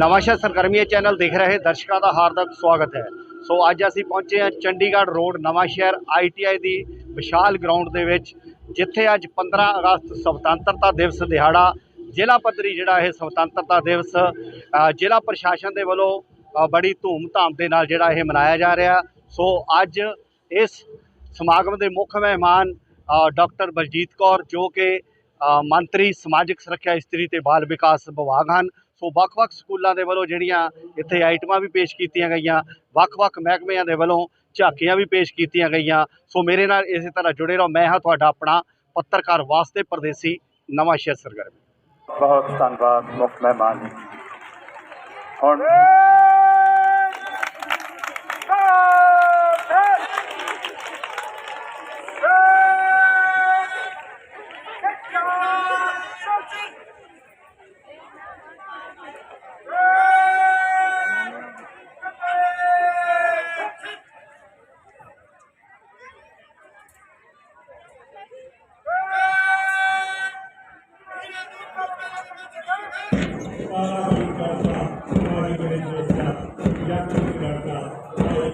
ਨਵਾਂਸ਼ਹਿਰ ਸਰਗਰਮੀਆਂ ਚੈਨਲ ਦੇਖ ਰਹੇ ਦਰਸ਼ਕਾਂ ਦਾ ਹਾਰਦਿਕ ਸਵਾਗਤ ਹੈ। ਸੋ ਅੱਜ ਅਸੀਂ ਪਹੁੰਚੇ ਹਾਂ ਚੰਡੀਗੜ੍ਹ ਰੋਡ ਨਵਾਂਸ਼ਹਿਰ ਆਈਟੀਆਈ ਦੀ ਵਿਸ਼ਾਲ ਗਰਾਊਂਡ ਦੇ ਵਿੱਚ, ਜਿੱਥੇ ਅੱਜ 15 ਅਗਸਤ ਸੁਤੰਤਰਤਾ ਦਿਵਸ ਦਿਹਾੜਾ, ਜ਼ਿਲ੍ਹਾ ਪੱਧਰੀ ਜਿਹੜਾ ਇਹ ਸੁਤੰਤਰਤਾ ਦਿਵਸ ਜ਼ਿਲ੍ਹਾ ਪ੍ਰਸ਼ਾਸਨ ਦੇ ਵੱਲੋਂ ਬੜੀ ਧੂਮ-ਧਾਮ ਦੇ ਨਾਲ ਜਿਹੜਾ ਇਹ ਮਨਾਇਆ ਜਾ ਰਿਹਾ। ਸੋ ਅੱਜ ਇਸ ਸਮਾਗਮ ਦੇ ਮੁੱਖ ਮਹਿਮਾਨ ਡਾਕਟਰ ਬਲਜੀਤ ਕੌਰ, ਜੋ ਕਿ ਮੰਤਰੀ ਸਮਾਜਿਕ ਸੁਰੱਖਿਆ ਇਸਤਰੀ ਤੇ ਬਾਲ ਵਿਕਾਸ ਵਿਭਾਗ ਹਨ ਸੋ ਵੱਖ-ਵੱਖ ਸਕੂਲਾਂ ਦੇ ਵੱਲੋਂ ਜਿਹੜੀਆਂ ਇੱਥੇ ਆਈਟਮਾਂ ਵੀ ਪੇਸ਼ ਕੀਤੀਆਂ ਗਈਆਂ, ਵੱਖ-ਵੱਖ ਮਹਿਕਮਿਆਂ ਦੇ ਵੱਲੋਂ ਝਾਕੀਆਂ ਵੀ ਪੇਸ਼ ਕੀਤੀਆਂ ਗਈਆਂ। ਸੋ ਮੇਰੇ ਨਾਲ ਇਸੇ ਤਰ੍ਹਾਂ ਜੁੜੇ ਰਹੋ। ਮੈਂ ਹਾਂ ਤੁਹਾਡਾ ਆਪਣਾ ਪੱਤਰਕਾਰ ਵਾਸਤੇ ਪਰਦੇਸੀ ਨਵਾਂ ਸ਼ਹਿਰ ਸਰਗਰਮੀ। ਬਹੁਤ ਧੰਨਵਾਦ ਮੁੱਖ ਮਹਿਮਾਨ ਹੁਣ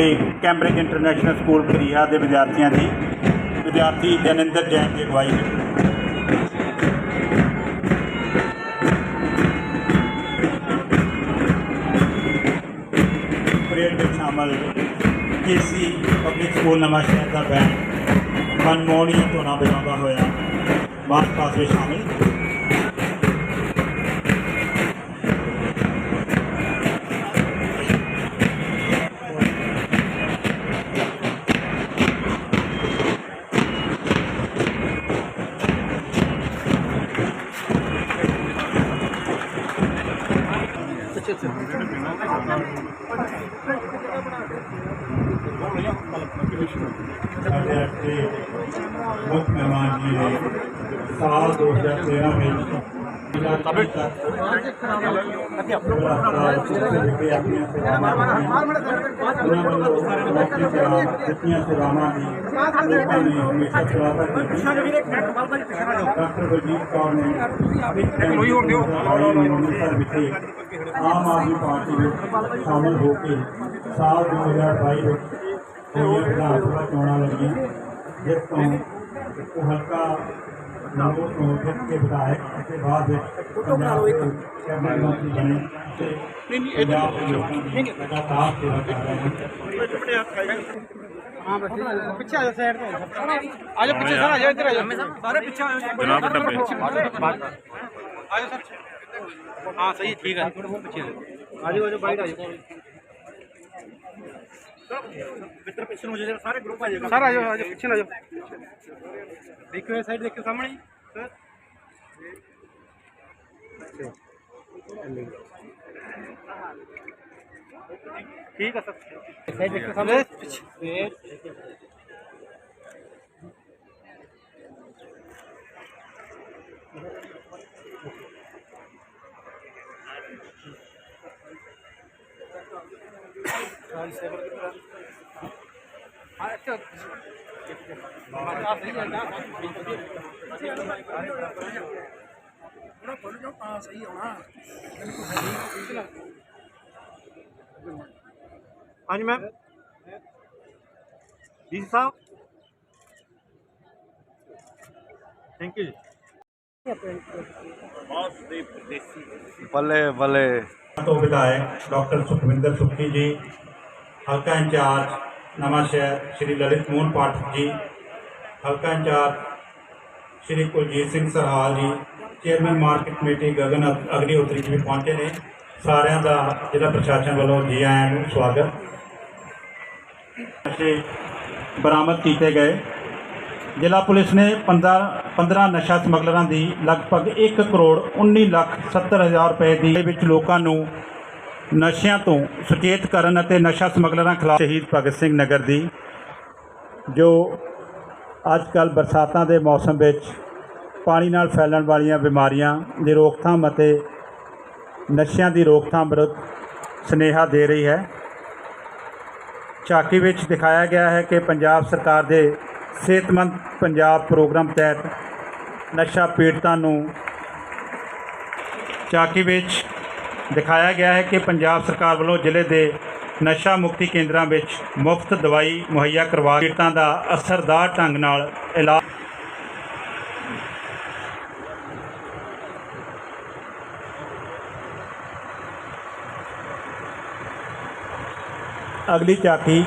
ਅਗਲੀ ਕੈਂਬਰਿਜ ਇੰਟਰਨੈਸ਼ਨਲ ਸਕੂਲ ਕਰੀਆ ਦੇ ਵਿਦਿਆਰਥੀਆਂ ਦੀ ਵਿਦਿਆਰਥੀ ਜਨਿੰਦਰ ਜੈਨ ਦੀ ਅਗਵਾਈ ਵਿੱਚ ਪਰੇਡ ਵਿੱਚ ਸ਼ਾਮਲ ਕੇਸੀ ਪਬਲਿਕ ਸਕੂਲ ਨਵਾਂ ਸ਼ਹਿਰ ਦਾ ਬੈਂਡ ਮਨਮੋਹਣੀ ਧੁਨਾ ਵਜਾਉਂਦਾ ਹੋਇਆ ਮਾਰਚ ਪਾਸ ਵਿੱਚ ਸ਼ਾਮਿਲ। ਸਾਡੇ ਅੱਗੇ ਮੁੱਖ ਮਹਿਮਾਨ ਜੀ ਨੇ ਸਾਲ 2013 ਵਿੱਚ ਕਬਰ ਦਿੱਤੀਆਂ ਸੇਵਾਵਾਂ ਦੀ ਲੋਕਾਂ ਨੇ ਹਮੇਸ਼ਾ ਸਲਾਹਤ ਕੀਤੀ ਡਾਕਟਰ ਬਲਜੀਤ ਕੌਰ ਨੇ ਕੋਈ ਹੋਰ ਦਿਓ ਅੰਮ੍ਰਿਤਸਰ ਵਿਖੇ ਆਮ ਆਦਮੀ ਪਾਰਟੀ ਵਿੱਚ ਸ਼ਾਮਲ ਹੋ ਕੇ ਸਾਲ 2022 ਵਿੱਚ ਹੋਈਆਂ ਵਿਧਾਨ ਸਭਾ ਚੋਣਾਂ ਲੜੀਆਂ ਜਿਸ ਤੋਂ ਉਹ ਹਲਕਾ ਤੋਂ ਜਿੱਤ ਕੇ ਵਿਧਾਇਕ ਅਤੇ ਬਾਅਦ ਵਿੱਚ ਪੰਜਾਬ ਦੇ ਕੈਬਨਿਟ ਮੰਤਰੀ ਬਣੇ ਤੇ ਪੰਜਾਬ ਦੇ ਲੋਕਾਂ ਦੀ ਲਗਾਤਾਰ ਸੇਵਾ ਕਰ ਰਹੇ ਹਨ ਪਿੱਛੇ ਆ ਜਾ ਸਾਈਡ ਤੇ। ਆ ਜਾ ਪਿੱਛੇ ਸਰ ਆ ਜਾ ਇੱਧਰ ਆ ਜਾ ਸਾਰੇ ਪਿੱਛੇ ਆ ਜਾ ਜਨਾਬ ਡੱਬੇ ਆ ਜਾ ਸਰ। ਹਾਂ ਸਹੀ ਠੀਕ ਹੈ। ਪਿੱਛੇ ਆ ਜਾਓ ਆ ਜਾਓ ਬਾਈਟ ਆ ਜਾਓ। ਮਿੱਤਰ ਪਿੱਛੇ ਹੋ ਜਾਓ ਸਾਰੇ ਗਰੁੱਪ ਆ ਜਾਓ ਸਰ ਆ ਜਾਓ, ਪਿੱਛੇ ਨੂੰ ਆ ਦੇਖੋ ਇਹ ਸਾਈਡ ਦੇਖੋ ਸਾਹਮਣੇ। ਸਰ ਠੀਕ ਹੈ ਸਰ। ਦੇਖੋ ਸਾਹਮਣੇ। ਪਿੱਛੇ ਹਾਂਜੀ ਮੈਮ ਜੀ ਸਾਹਿਬ ਥੈਂਕ ਯੂ ਬੱਲੇ ਬੱਲੇ ਤੋਂ ਵਿਧਾਇਕ ਡਾਕਟਰ ਸੁਖਵਿੰਦਰ ਸੁੱਖੀ ਜੀ ਹਲਕਾ ਇੰਚਾਰਜ ਨਵਾਂ ਸ਼ਹਿਰ ਸ਼੍ਰੀ ਲਲਿਤ ਮੋਹਨ ਪਾਠਕ ਜੀ, ਹਲਕਾ incharge Shri Kuljit Singh Sarhal ji, chairman market committee Gagan ਅਗ- ਅਗਨੀਹੋਤਰੀ ਜੀ ਵੀ ਪਹੁੰਚੇ ਨੇ। ਸਾਰਿਆਂ ਦਾ ਜ਼ਿਲ੍ਹਾ ਪ੍ਰਸ਼ਾਸਨ ਵੱਲੋਂ ਜੀ ਆਇਆਂ ਨੂੰ ਸਵਾਗਤ। ਨਸ਼ੇ ਬਰਾਮਦ ਕੀਤੇ ਗਏ। ਜ਼ਿਲ੍ਹਾ ਪੁਲਿਸ ਨੇ 15 15 ਨਸ਼ਾ ਸਮਗਲਰਾਂ ਦੀ ਲਗਭਗ 1 ਕਰੋੜ 19 ਲੱਖ 70 ਹਜ਼ਾਰ ਰੁਪਏ ਦੀ ਵਿੱਚ ਲੋਕਾਂ ਨੂੰ ਨਸ਼ਿਆਂ ਤੋਂ ਸੁਚੇਤ ਕਰਨ ਅਤੇ ਨਸ਼ਾ ਸਮਗਲਰਾਂ ਖਿਲਾਫ ਸ਼ਹੀਦ ਭਗਤ ਸਿੰਘ ਨਗਰ ਦੀ, ਜੋ ਅੱਜ ਕੱਲ੍ਹ ਬਰਸਾਤਾਂ ਦੇ ਮੌਸਮ ਵਿੱਚ ਪਾਣੀ ਨਾਲ ਫੈਲਣ ਵਾਲੀਆਂ ਬਿਮਾਰੀਆਂ ਦੀ ਰੋਕਥਾਮ ਅਤੇ ਨਸ਼ਿਆਂ ਦੀ ਰੋਕਥਾਮ ਵਿਰੁੱਧ ਸੁਨੇਹਾ ਦੇ ਰਹੀ ਹੈ। ਝਾਕੀ ਵਿੱਚ ਦਿਖਾਇਆ ਗਿਆ ਹੈ ਕਿ ਪੰਜਾਬ ਸਰਕਾਰ ਦੇ ਸਿਹਤਮੰਦ ਪੰਜਾਬ ਪ੍ਰੋਗਰਾਮ ਤਹਿਤ ਨਸ਼ਾ ਪੀੜਤਾਂ ਨੂੰ ਝਾਕੀ ਵਿੱਚ ਦਿਖਾਇਆ ਗਿਆ ਹੈ ਕਿ ਪੰਜਾਬ ਸਰਕਾਰ ਵੱਲੋਂ ਜ਼ਿਲ੍ਹੇ ਦੇ ਨਸ਼ਾ ਮੁਕਤੀ ਕੇਂਦਰਾਂ ਵਿੱਚ ਮੁਫਤ ਦਵਾਈ ਮੁਹੱਈਆ ਕਰਵਾ ਪੀੜਤਾਂ ਦਾ ਅਸਰਦਾਰ ਢੰਗ ਨਾਲ ਇਲਾਜ ਅਗਲੀ ਝਾਕੀ,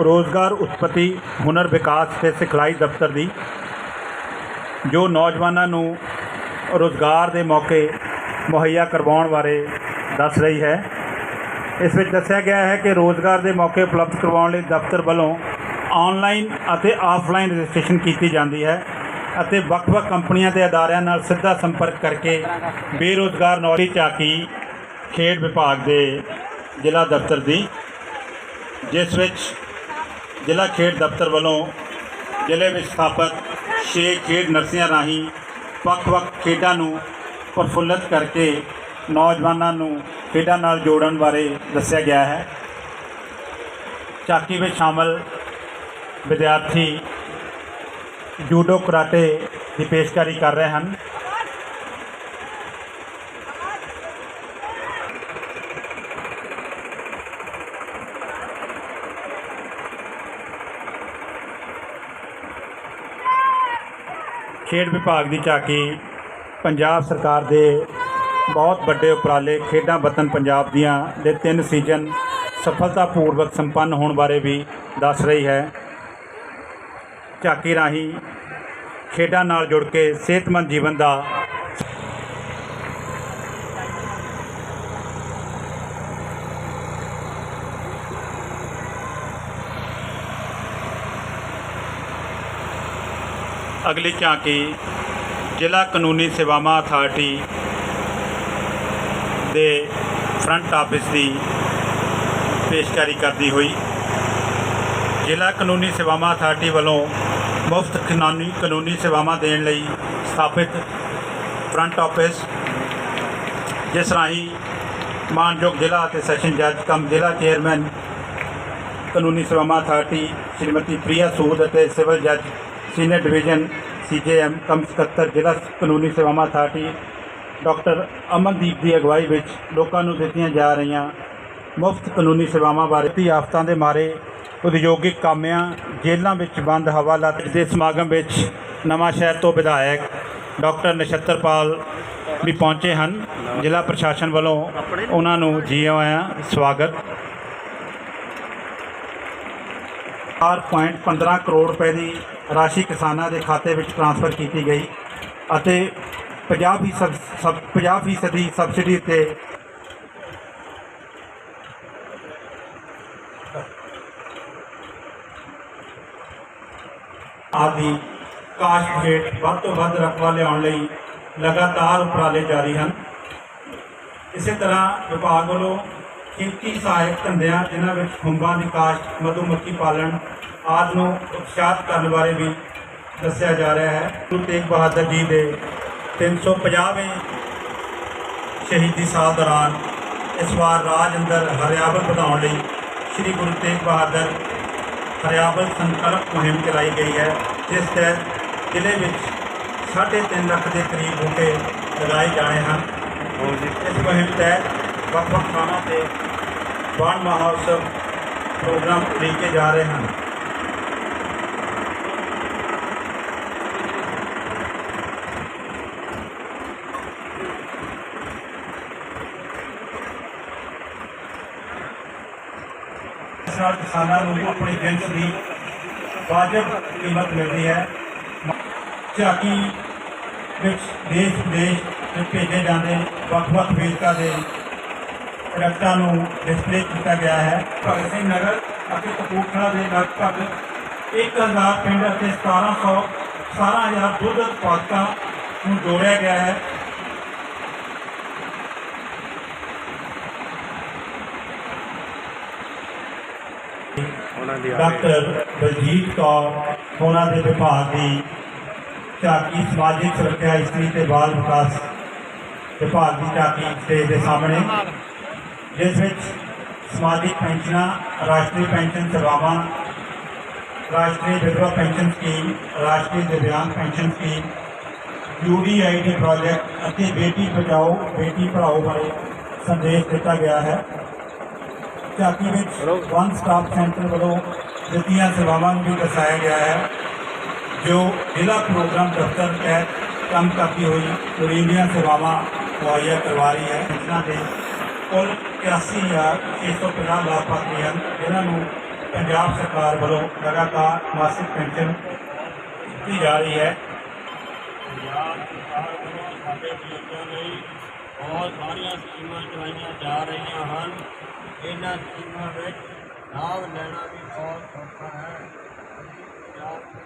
ਰੋਜ਼ਗਾਰ ਉਤਪਤੀ, ਹੁਨਰ ਵਿਕਾਸ ਤੇ ਸਿਖਲਾਈ ਦਫ਼ਤਰ ਦੀ, ਜੋ ਨੌਜਵਾਨਾਂ ਨੂੰ ਰੋਜ਼ਗਾਰ ਦੇ ਮੌਕੇ ਮੁਹੱਈਆ ਕਰਵਾਉਣ ਬਾਰੇ ਦੱਸ ਰਹੀ ਹੈ। ਇਸ ਵਿੱਚ ਦੱਸਿਆ ਗਿਆ ਹੈ ਕਿ ਰੋਜ਼ਗਾਰ ਦੇ ਮੌਕੇ ਉਪਲਬਧ ਕਰਵਾਉਣ ਲਈ ਦਫ਼ਤਰ ਵੱਲੋਂ ਆਨਲਾਈਨ ਅਤੇ ਆਫਲਾਈਨ ਰਜਿਸਟ੍ਰੇਸ਼ਨ ਕੀਤੀ ਜਾਂਦੀ ਹੈ ਅਤੇ ਵੱਖ-ਵੱਖ ਕੰਪਨੀਆਂ ਤੇ ਅਦਾਰਿਆਂ ਨਾਲ ਸਿੱਧਾ ਸੰਪਰਕ ਕਰਕੇ ਬੇਰੋਜ਼ਗਾਰ ਨੌਕਰੀ ਚਾਕੀ ਖੇਡ ਵਿਭਾਗ ਦੇ ਜ਼ਿਲ੍ਹਾ ਦਫ਼ਤਰ ਦੀ, ਜਿਸ ਵਿੱਚ ਜ਼ਿਲ੍ਹਾ ਖੇਡ ਦਫ਼ਤਰ ਵੱਲੋਂ ਜ਼ਿਲ੍ਹੇ ਵਿੱਚ ਸਥਾਪਿਤ ਛੇ ਖੇਡ ਨਰਸੀਆਂ ਰਾਹੀਂ ਵੱਖ-ਵੱਖ ਖੇਡਾਂ ਨੂੰ ਪ੍ਰਫੁੱਲਤ ਕਰਕੇ ਨੌਜਵਾਨਾਂ ਨੂੰ ਖੇਡਾਂ ਨਾਲ ਜੋੜਨ ਬਾਰੇ ਦੱਸਿਆ ਗਿਆ ਹੈ। ਝਾਕੀ ਵਿੱਚ ਸ਼ਾਮਲ ਵਿਦਿਆਰਥੀ ਜੂਡੋ ਕਰਾਟੇ ਦੀ ਪੇਸ਼ਕਾਰੀ ਕਰ ਰਹੇ ਹਨ। ਖੇਡ ਵਿਭਾਗ ਦੀ ਝਾਕੀ ਪੰਜਾਬ ਸਰਕਾਰ ਦੇ ਬਹੁਤ ਵੱਡੇ ਉਪਰਾਲੇ ਖੇਡਾਂ ਵਤਨ ਪੰਜਾਬ ਦੀਆਂ ਦੇ ਤਿੰਨ ਸੀਜ਼ਨ ਸਫਲਤਾਪੂਰਵਕ ਸੰਪੰਨ ਹੋਣ ਬਾਰੇ ਵੀ ਦੱਸ ਰਹੀ ਹੈ। ਝਾਕੀ ਰਾਹੀਂ ਖੇਡਾਂ ਨਾਲ ਜੁੜ ਕੇ ਸਿਹਤਮੰਦ ਜੀਵਨ ਦਾ ਅਗਲੀ ਝਾਂਕੀ ਜ਼ਿਲ੍ਹਾ ਕਾਨੂੰਨੀ ਸੇਵਾਵਾਂ ਅਥਾਰਟੀ ਦੇ ਫਰੰਟ ਆਫਿਸ ਦੀ ਪੇਸ਼ਕਾਰੀ ਕਰਦੀ ਹੋਈ ਜ਼ਿਲ੍ਹਾ ਕਾਨੂੰਨੀ ਸੇਵਾਵਾਂ ਅਥਾਰਟੀ ਵੱਲੋਂ ਮੁਫਤ ਕਾਨੂੰਨੀ ਕਾਨੂੰਨੀ ਸੇਵਾਵਾਂ ਦੇਣ ਲਈ ਸਥਾਪਿਤ ਫਰੰਟ ਆਫਿਸ ਜਿਸ ਰਾਹੀਂ ਮਾਨਯੋਗ ਜ਼ਿਲ੍ਹਾ ਅਤੇ ਸੈਸ਼ਨ ਜੱਜ ਕਮ ਜ਼ਿਲ੍ਹਾ ਚੇਅਰਮੈਨ ਕਾਨੂੰਨੀ ਸੇਵਾਵਾਂ ਅਥਾਰਟੀ ਸ਼੍ਰੀਮਤੀ ਪ੍ਰਿਆ ਸੂਦ ਅਤੇ ਸਿਵਲ ਜੱਜ ਸੀਨੀਅਰ ਡਿਵੀਜ਼ਨ ਸੀਜੇਐਮ ਕਮ ਸਕੱਤਰ ਜ਼ਿਲ੍ਹਾ ਕਾਨੂੰਨੀ ਸੇਵਾਵਾਂ ਅਥਾਰਟੀ ਡਾਕਟਰ ਅਮਨਦੀਪ ਦੀ ਅਗਵਾਈ ਵਿੱਚ ਲੋਕਾਂ ਨੂੰ ਦਿੱਤੀਆਂ ਜਾ ਰਹੀਆਂ ਮੁਫਤ ਕਾਨੂੰਨੀ ਸੇਵਾਵਾਂ ਬਾਰੇ ਤੀ ਆਫਤਾਂ ਦੇ ਮਾਰੇ ਉਦਯੋਗਿਕ ਕਾਮਿਆਂ ਜੇਲ੍ਹਾਂ ਵਿੱਚ ਬੰਦ ਹਵਾਲਾਤ ਦੇ ਸਮਾਗਮ ਵਿੱਚ ਨਵਾਂ ਸ਼ਹਿਰ ਤੋਂ ਵਿਧਾਇਕ ਡਾਕਟਰ ਨਛੱਤਰਪਾਲ ਵੀ ਪਹੁੰਚੇ ਹਨ। ਜ਼ਿਲ੍ਹਾ ਪ੍ਰਸ਼ਾਸਨ ਵੱਲੋਂ ਉਹਨਾਂ ਨੂੰ ਜੀ ਆਇਆਂ ਸਵਾਗਤ। 4.15 ਕਰੋੜ ਰੁਪਏ ਦੀ ਰਾਸ਼ੀ ਕਿਸਾਨਾਂ ਦੇ ਖਾਤੇ ਵਿੱਚ ਟ੍ਰਾਂਸਫਰ ਕੀਤੀ ਗਈ ਅਤੇ 50 ਫੀਸਦ ਸਬ 50 ਫੀਸਦੀ ਸਬਸਿਡੀ ਤੇ ਆਦਿ ਕਾਸ਼ਤ ਹੇਠ ਵੱਧ ਤੋਂ ਵੱਧ ਰਕਬਾ ਲਿਆਉਣ ਲਈ ਲਗਾਤਾਰ ਉਪਰਾਲੇ ਜਾਰੀ ਹਨ। ਇਸੇ ਤਰ੍ਹਾਂ ਵਿਭਾਗ ਵੱਲੋਂ ਖੇਤੀ ਸਹਾਇਕ ਧੰਦਿਆਂ, ਜਿਨ੍ਹਾਂ ਵਿੱਚ ਖੁੰਬਾਂ ਦੀ ਕਾਸ਼ਤ, ਮਧੂਮੱਖੀ ਪਾਲਣ ਆਦਿ ਨੂੰ ਉਤਸ਼ਾਹਤ ਕਰਨ ਬਾਰੇ ਵੀ ਦੱਸਿਆ ਜਾ ਰਿਹਾ ਹੈ। ਗੁਰੂ ਤੇਗ ਬਹਾਦਰ ਜੀ ਦੇ 350ਵੇਂ ਸ਼ਹੀਦੀ ਸਾਲ ਦੌਰਾਨ ਇਸ ਵਾਰ ਰਾਜ ਅੰਦਰ ਹਰਿਆਵਲ ਵਧਾਉਣ ਲਈ ਸ੍ਰੀ ਗੁਰੂ ਤੇਗ ਬਹਾਦਰ ਹਰਿਆਵਲ ਸੰਕਲਪ ਮੁਹਿੰਮ ਚਲਾਈ ਗਈ ਹੈ, ਜਿਸ ਤਹਿਤ ਜ਼ਿਲ੍ਹੇ ਵਿੱਚ 3.5 ਲੱਖ ਦੇ ਕਰੀਬ ਬੂਟੇ ਲਗਾਏ ਜਾਣੇ ਹਨ। ਇਸ ਮੁਹਿੰਮ ਤਹਿਤ ਵੱਖ ਵੱਖ ਥਾਵਾਂ ਤੇ ਵਣ ਮਹੋਤਸਵ ਪ੍ਰੋਗਰਾਮ ਉਲੀਕੇ ਜਾ ਰਹੇ ਹਨ। ਕਿਸਾਨਾਂ ਨੂੰ ਆਪਣੀ ਜਿਣਸ ਦੀ ਵਾਜਬ ਕੀਮਤ ਮਿਲਦੀ ਹੈ। ਝਾਕੀ ਵਿੱਚ ਦੇਸ਼ ਵਿਦੇਸ਼ ਵਿੱਚ ਭੇਜੇ ਜਾਂਦੇ ਵੱਖ-ਵੱਖ ਵੇਦਕਾਂ ਦੇ ਪ੍ਰੋਡਕਟਾਂ ਨੂੰ ਡਿਸਪਲੇ ਕੀਤਾ ਗਿਆ ਹੈ। ਭਗਤ ਸਿੰਘ ਨਗਰ ਅਤੇ ਕਪੂਰਥਲਾ ਦੇ ਲਗਭਗ 1000 ਪਿੰਡ ਅਤੇ 1700 17000 ਦੁੱਧ ਉਤਪਾਦਕਾਂ ਨੂੰ ਜੋੜਿਆ ਗਿਆ ਹੈ। ਡਾਕਟਰ ਬਲਜੀਤ ਕੌਰ, ਉਹਨਾਂ ਦੇ ਵਿਭਾਗ ਦੀ ਝਾਕੀ, ਸਮਾਜਿਕ ਸੁਰੱਖਿਆ ਇਸਤਰੀ ਤੇ ਬਾਲ ਵਿਕਾਸ ਵਿਭਾਗ ਦੀ ਝਾਕੀ ਸਟੇਜ ਦੇ ਸਾਹਮਣੇ, ਜਿਸ ਵਿੱਚ ਸਮਾਜਿਕ ਪੈਨਸ਼ਨਾਂ, ਰਾਸ਼ਟਰੀ ਪੈਨਸ਼ਨ ਸੇਵਾਵਾਂ, ਰਾਸ਼ਟਰੀ ਵਿਧਵਾ ਪੈਨਸ਼ਨ ਸਕੀਮ ਰਾਸ਼ਟਰੀ ਦਿਵਿਆਂਗ ਪੈਨਸ਼ਨ ਸਕੀਮ ਯੂਡੀਆਈਡੀ ਪ੍ਰੋਜੈਕਟ ਅਤੇ ਬੇਟੀ ਬਚਾਓ, ਬੇਟੀ ਪੜ੍ਹਾਓ ਬਾਰੇ ਸੰਦੇਸ਼ ਦਿੱਤਾ ਗਿਆ ਹੈ। ਝਾਕੀ ਵਿੱਚ ਵਨ ਸਟਾਪ ਸੈਂਟਰ ਵੱਲੋਂ ਦਿੱਤੀਆਂ ਸੇਵਾਵਾਂ ਨੂੰ ਵੀ ਦਰਸਾਇਆ ਗਿਆ ਹੈ, ਜੋ ਜ਼ਿਲ੍ਹਾ ਪ੍ਰੋਗਰਾਮ ਦਫ਼ਤਰ ਤਹਿਤ ਕੰਮ ਕਰਦੀ ਹੋਈ ਲੋੜੀਂਦੀਆਂ ਸੇਵਾਵਾਂ ਮੁਹੱਈਆ ਕਰਵਾ ਰਹੀ ਹੈ। ਇਹਨਾਂ ਦੇ ਕੁੱਲ 81650 ਲਾਭਪਾਤਰੀ ਹਨ, ਜਿਨ੍ਹਾਂ ਨੂੰ ਪੰਜਾਬ ਸਰਕਾਰ ਵੱਲੋਂ ਲਗਾਤਾਰ ਮਾਸਿਕ ਪੈਨਸ਼ਨ ਦਿੱਤੀ ਜਾ ਰਹੀ ਹੈ। ਪੰਜਾਬ ਸਰਕਾਰ ਵੱਲੋਂ ਸਾਡੇ ਬਜ਼ੁਰਗਾਂ ਲਈ ਬਹੁਤ ਸਾਰੀਆਂ ਸਕੀਮਾਂ ਚਲਾਈਆਂ ਜਾ ਰਹੀਆਂ ਹਨ। ਇਹਨਾਂ ਸਕੀਮਾਂ ਵਿੱਚ ਲਾਭ ਲੈਣਾ ਵੀ ਬਹੁਤ ਸੌਖਾ ਹੈ। ਪੰਜਾਬ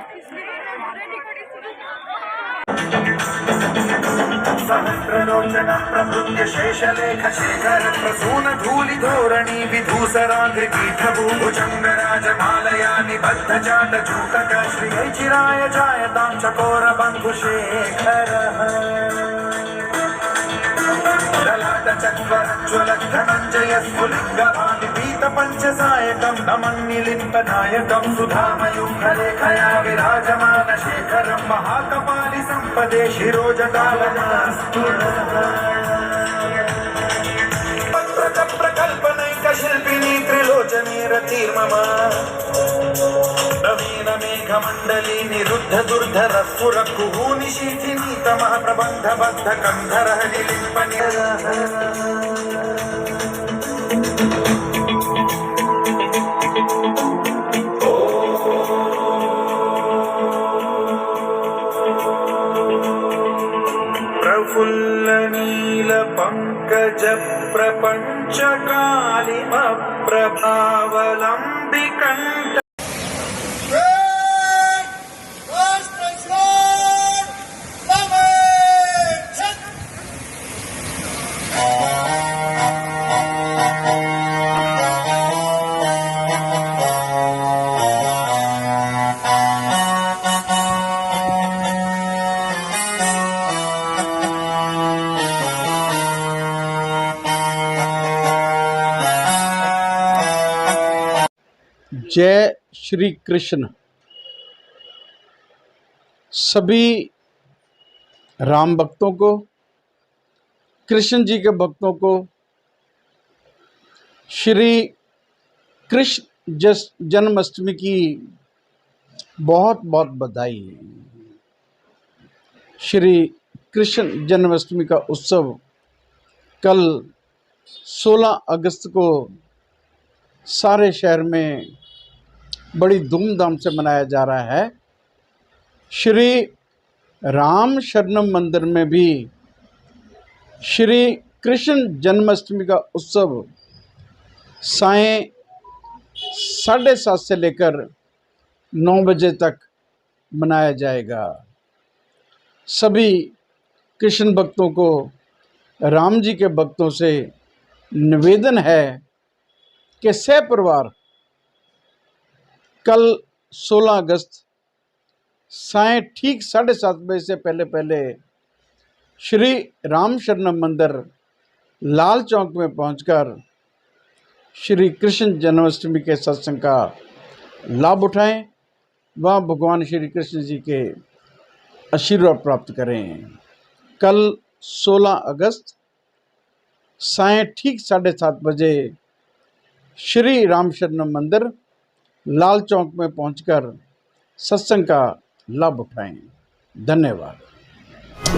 सहस्रलोचन प्रभृत्य शेषलेख शेखर प्रसून धूलि धोरणि विधूसराङ्घ्रिपीठभूभुजङ्ग राजमालया निबद्ध चाट चूटक श्रियै चिराय जायतां चकोर बन्धुशेखरः చక్రజ్వలఘనంజయ స్ఫులింగమాని పీత పంచసాయకం నమన్నిలింబ నాయకం సుధామయూఖరేఖయా విరాజమాన శేఖరం మహాకపాలి సంపదే శిరోజటాలనాస్తు ప్రకల్పనైక శిల్పిని త్రిలోచనే రతీర్మమా దండవీణ మేఘమండలి నిరుద్ధ దుర్ధర స్ఫురక్కు నిశీఠి నీతమ ప్రబంధ బద్ధ కంధర నిలింపని ప్రఫుల్ల నీల ప్రభావలం جے شری کرشن سبھی رام بکتوں کو کرشن جی کے بھکتوں کو شری کرشن جس جنم اشٹمی کی بہت بہت بدائی شری کرشن جنم اشٹمی کا اتسو کل سولہ اگست کو سارے شہر میں بڑی دھوم دھام سے منایا جا رہا ہے۔ شری رام شرنم مندر میں بھی شری کرشن جنمشٹمی کا اتسو سائیں ساڑھے سات سے لے کر نو بجے تک منایا جائے گا۔ سبھی کرشن بھکتوں کو رام جی کے بھکتوں سے نویدن ہے کہ سہ پروار کل سولہ اگست سائیں ٹھیک ساڑھے سات بجے سے پہلے پہلے شری رام شرن مندر لال چوک میں پہنچ کر شری کرشن جنماشٹمی کے ستسنگ کا لابھ اٹھائیں، وہاں بھگوان شری کرشن جی کے آشیرواد پراپت کریں۔ کل سولہ اگست سائیں ٹھیک ساڑھے سات بجے شری رام شرن مندر لال چوک میں پہنچ کر ستسنگ کا لابھ اٹھائیں۔ دھنیہ واد